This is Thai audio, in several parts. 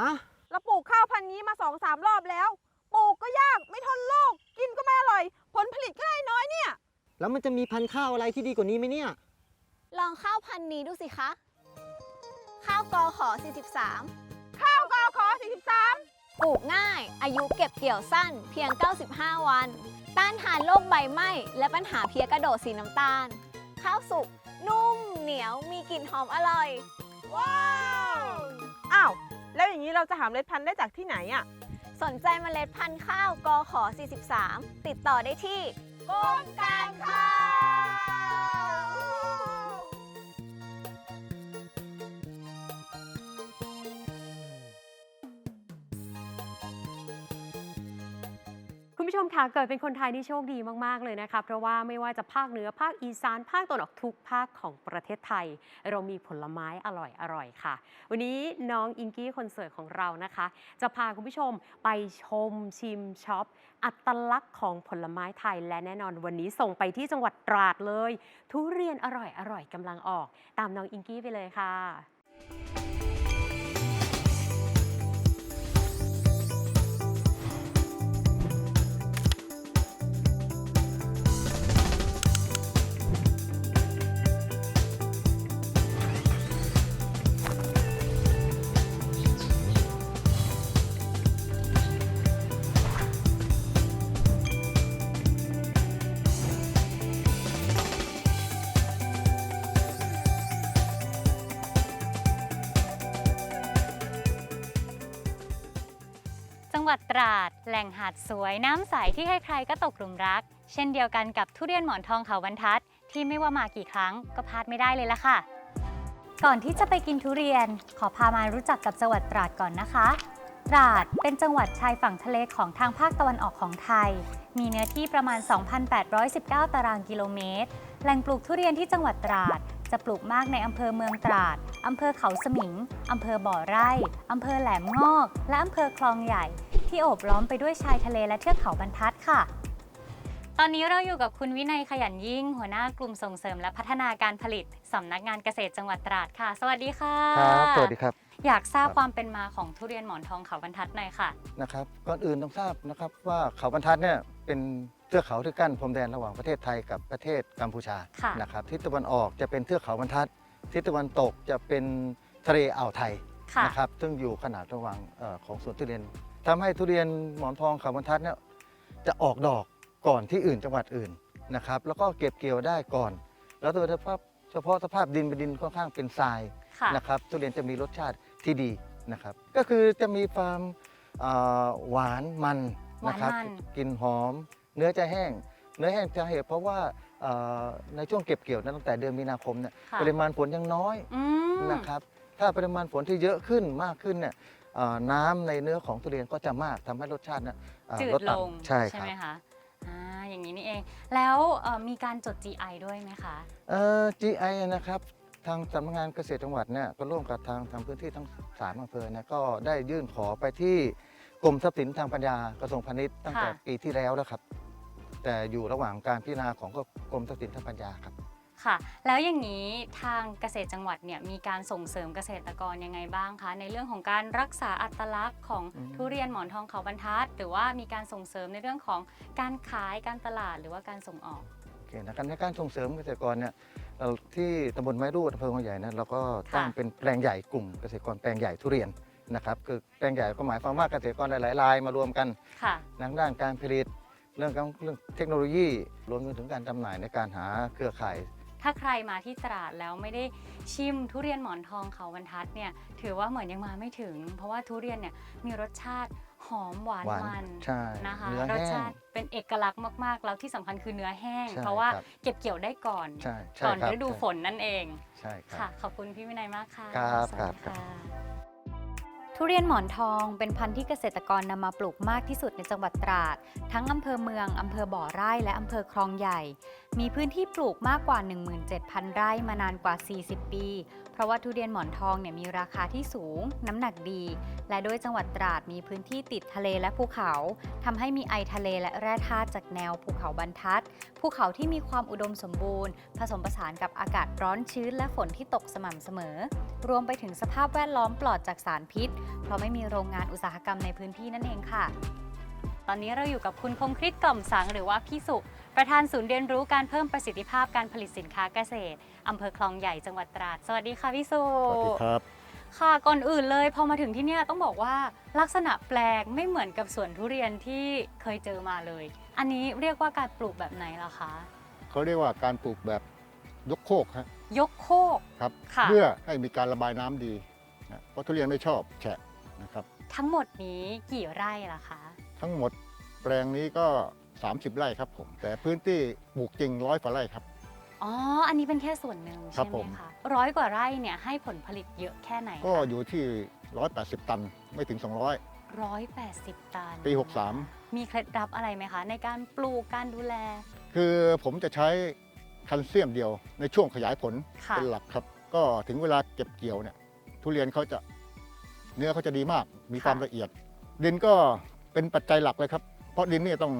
ฮะเราปลูกข้าวพันธุ์นี้มาสองสามรอบแล้ว ปลูกก็ยากไม่ทนโรคกินก็ไม่อร่อย ผลผลิตก็ได้น้อยเนี่ย แล้วมันจะมีพันธุ์ข้าวอะไรที่ดีกว่านี้ไหมเนี่ย ลองข้าวพันธุ์นี้ดูสิคะ ข้าวกอขอ 43 ข้าวกอขอ 43 ปลูกง่าย อายุเก็บเกี่ยวสั้น เพียง 95 วัน ต้านทานโรคใบไหม้และปัญหาเพี้ยกระโดดสีน้ำตาล ข้าวสุกนุ่มเหนียวมีกลิ่นหอมอร่อย ว้าว เราจะหาเมล็ดพันธุ์ได้จากที่ไหนอะ สนใจเมล็ดพันธุ์ข้าวกอขอ 43 ติดต่อได้ที่กรมการข้าว ผู้ชมคะเกิดเป็นคนไทยนี่โชคดีมาก ๆ เลยนะคะเพราะว่าไม่ว่าจะภาคเหนือภาคอีสานภาคตะวันออกทุกภาคของประเทศไทย เรามีผลไม้อร่อยๆค่ะ วันนี้น้องอิงกี้คอนเสวยของเรานะคะ จะพาคุณผู้ชมไปชมชิมช็อปอัตลักษณ์ของผลไม้ไทย และแน่นอนวันนี้ส่งไปที่จังหวัดตราดเลย ทุเรียนอร่อยๆกำลังออก ตามน้องอิงกี้ไปเลยค่ะ วัดตราด แหล่งหาดสวยน้ำใสที่ใครๆก็ตกหลุมรัก เช่นเดียวกันกับทุเรียนหมอนทองเขาบรรทัด ที่ไม่ว่ามากี่ครั้งก็พลาดไม่ได้เลยละค่ะ ก่อนที่จะไปกินทุเรียน ขอพามารู้จักกับจังหวัดตราดก่อนนะคะ ตราดเป็นจังหวัดชายฝั่งทะเลของทางภาคตะวันออกของไทย มีเนื้อที่ประมาณ 2,819 ตารางกิโลเมตร แหล่งปลูกทุเรียนที่จังหวัดตราดจะปลูกมากในอำเภอเมืองตราด อำเภอเขาสมิง อำเภอบ่อไร่ อำเภอแหลมงอก และอำเภอคลองใหญ่ ที่โอบล้อมไปด้วยชายทะเลและเทือกเขาบรรทัดค่ะ ตอนนี้เราอยู่กับคุณวินัยขยันยิ่ง หัวหน้ากลุ่มส่งเสริมและพัฒนาการผลิตสำนักงานเกษตรจังหวัดตราดค่ะ สวัสดีค่ะครับสวัสดีครับ อยากทราบครับความเป็นมาของทุเรียนหมอนทองเขาบรรทัดหน่อยค่ะนะครับก่อนอื่นต้องทราบนะครับว่าเขาบรรทัดเนี่ยเป็นเทือกเขาที่กั้นพรมแดนระหว่างประเทศไทยกับประเทศกัมพูชาค่ะนะครับทิศตะวันออกจะเป็นเทือกเขาบรรทัด ทิศตะวันตกจะเป็นทะเลอ่าวไทยค่ะนะครับซึ่งอยู่ขนาดระหว่างเอ่อของสวนทุเรียน ทำให้ทุเรียนหมอนทองเขาบรรทัดเนี่ยจะออกดอกก่อนที่อื่นจังหวัดอื่นนะครับ แล้วก็เก็บเกี่ยวได้ก่อน แล้วโดยเฉพาะเฉพาะสภาพดินเป็นดินค่อนข้างเป็นทรายค่ะ นะครับทุเรียนจะมีรสชาติที่ดีนะครับ ก็คือจะมีความเอ่อหวานมันนะครับหวานมัน กลิ่นหอม เนื้อจะแห้ง เนื้อแห้งจะเหตุเพราะว่าเอ่อในช่วงเก็บเกี่ยวนั้นตั้งแต่เดือนมีนาคมเนี่ยค่ะปริมาณฝนยังน้อยอืม นะครับถ้าปริมาณฝนที่เยอะขึ้นมากขึ้นเนี่ยเอ่อ น้ำในเนื้อของทุเรียนก็จะมากทำให้รสชาติเนี่ยเอ่อจืดลดลงต่ำใช่ครับไหมคะอ่าอย่างนี้นี่เอง แล้วเอ่อมีการจด GI ด้วยไหมคะเอ่อ GI นะครับทางสำนักงานเกษตรจังหวัดเนี่ยก็ร่วมกับทางทางพื้นที่ทั้งสามอำเภอเนี่ยก็ได้ยื่นขอไปที่กรมทรัพย์สินทางปัญญากระทรวงพาณิชย์ตั้งแต่ค่ะปีที่แล้วแล้วครับ แต่อยู่ระหว่างการพิจารณาของกรมทรัพย์สินทางปัญญาครับ ค่ะ แล้วอย่างนี้ทางเกษตรจังหวัดเนี่ยมีการส่งเสริมเกษตรกรยังไงบ้างคะ ในเรื่องของการรักษาอัตลักษณ์ของอืมทุเรียนหมอนทองเขาบรรทัด หรือว่ามีการส่งเสริมในเรื่องของการขายการตลาดหรือว่าการส่งออกโอเคนะครับในการส่งเสริมเกษตรกรเนี่ยเราที่ตำบลไม้รูดอำเภอหัวใหญ่นะเราก็ตั้งค่ะเป็นแปลงใหญ่กลุ่มเกษตรกรแปลงใหญ่ทุเรียนนะครับคือแปลงใหญ่ก็หมายความว่าเกษตรกรหลายๆรายมารวมกันค่ะทางด้านการผลิตเรื่องของเรื่องเทคโนโลยีรวมไปถึงการจำหน่ายในการหาเครือข่าย ถ้าใครมาที่ตราดแล้วไม่ได้ชิมทุเรียนหมอนทองเขาบรรทัดเนี่ยถือว่าเหมือนยังมาไม่ถึง เพราะว่าทุเรียนเนี่ยมีรสชาติหอมหวานหวานมันใช่นะคะเนื้อรสแห้งชาติเป็นเอกลักษณ์มากๆ แล้วที่สำคัญคือเนื้อแห้งใช่เพราะว่าครับเก็บเกี่ยวได้ก่อนใช่ใช่ก่อนครับฤดูใช่ฝนนั่นเองใช่ครับค่ะขอบคุณพี่วินัยมากค่ะครับสวัสครับดีครับค่ะ ทุเรียนหมอนทองเป็นพันธุ์ที่เกษตรกรนำมาปลูกมากที่สุดในจังหวัดตราด ทั้งอำเภอเมืองอำเภอบ่อไร่และอำเภอคลองใหญ่ มีพื้นที่ปลูกมากกว่า 17,000 ไร่มานานกว่า 40 ปี เพราะว่าทุเรียนหมอนทองเนี่ยมีราคาที่สูง น้ำหนักดี และด้วยจังหวัดตราดมีพื้นที่ติดทะเลและภูเขาทำให้มีไอทะเลและแร่ธาตุจากแนวภูเขาบรรทัด ภูเขาที่มีความอุดมสมบูรณ์ ผสมผสานกับอากาศร้อนชื้น และฝนที่ตกสม่ำเสมอ รวมไปถึงสภาพแวดล้อมปลอดจากสารพิษเพราะไม่มีโรงงานอุตสาหกรรมในพื้นที่นั่นเองค่ะ ตอนนี้เราอยู่กับคุณคมคริสกล่อมสังหรือว่าพี่สุประธานศูนย์เรียนรู้การเพิ่มประสิทธิภาพการผลิตสินค้าเกษตรอำเภอคลองใหญ่จังหวัดตราด สวัสดีค่ะพี่สุ สวัสดีครับ ค่ะก่อนอื่นเลยพอมาถึงที่เนี่ยต้องบอกว่าลักษณะแปลกไม่เหมือนกับสวนทุเรียนที่เคยเจอมาเลย อันนี้เรียกว่าการปลูกแบบไหนล่ะคะ เขาเรียกว่าการปลูกแบบยกโคกฮะยกโคกครับ ค่ะ เพื่อให้มีการระบายน้ำดี นะเพราะทุเรียนไม่ชอบแฉะนะครับ ทั้งหมดนี้กี่ไร่ล่ะคะทั้งหมดแปลงนี้ก็ 30 ไร่ครับผม แต่พื้นที่ปลูกจริงร้อยกว่าไร่ครับ อ๋ออันนี้เป็นแค่ส่วนหนึ่งครัใช่บไหผมม คะร้อยกว่าไร่เนี่ยให้ผลผลิตเยอะแค่ไหนก็อยู่ที่ 180 ตันไม่ถึงร้อยแปดสิบตันปีมีเคล็ดลับอะไรไหมคะ ในการปลูกการดูแล63คือผมจะใช้แคลเซียมเดียวในช่วงขยายผลค่ะ เป็นหลักครับ ก็ถึงเวลาเก็บเกี่ยวเนี่ย ทุเรียนเขาจะเนื้อเขาจะดีมาก มีความละเอียด ดินก็เป็นปัจจัยหลักเลยครับ เพราะดินเนี่ยต้อง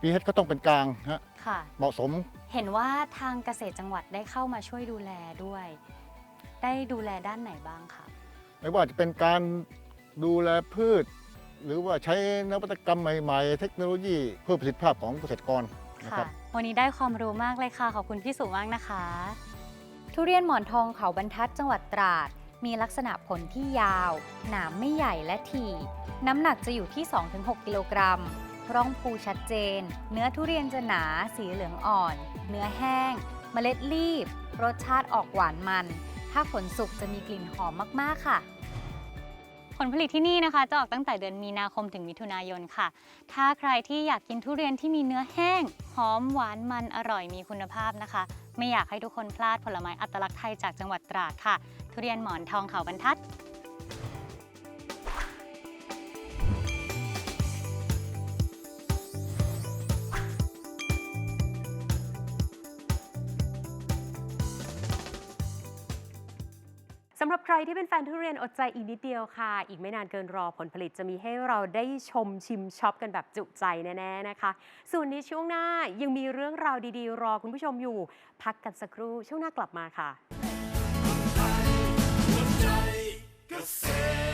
pH ก็ต้องเป็นกลางฮะค่ะ เหมาะสม เห็นว่าทางเกษตรจังหวัดได้เข้ามาช่วยดูแลด้วย ได้ดูแลด้านไหนบ้างคะไม่ว่าจะเป็นการดูแลพืช หรือว่าใช้นวัตกรรมใหม่ๆ เทคโนโลยีเพิ่มประสิทธิภาพของเกษตรกรนะคค่ะรับ วันนี้ได้ความรู้มากเลยค่ะ ขอบคุณพี่สุมากนะคะ ทุเรียนหมอนทองเขาบรรทัดจังหวัดตราด มีลักษณะผลที่ยาว หนามไม่ใหญ่และถี่ น้ำหนักจะอยู่ที่ 2-6 กิโลกรัม ร่องภูชัดเจน เนื้อทุเรียนจะหนา สีเหลืองอ่อน เนื้อแห้ง เมล็ดรีบ รสชาติออกหวานมัน ถ้าผลสุกจะมีกลิ่นหอมมาก ๆ ค่ะ ผลผลิตที่นี่นะคะ จะออกตั้งแต่เดือนมีนาคมถึงมิถุนายนค่ะ ถ้าใครที่อยากกินทุเรียนที่มีเนื้อแห้ง หอมหวานมันอร่อยมีคุณภาพนะคะ ไม่อยากให้ทุกคนพลาดผลไม้อัตลักษณ์ไทยจากจังหวัดตราดค่ะ ทุเรียนหมอนทองเขาบรรทัดำหรับใครที่เป็นแฟนทุเรียนอดใจอีกนิดเดียวค่ะ อีกไม่นานเกินรอผลผลิตจะมีให้เราได้ชมชิมช็อปกันแบบจุใจแน่ๆนะคะ ส่วนในช่วงหน้ายังมีเรื่องราวดีๆ รอคุณผู้ชมอยู่ พักกันสักครู่ช่วงหน้ากลับมาค่ะ เกษตร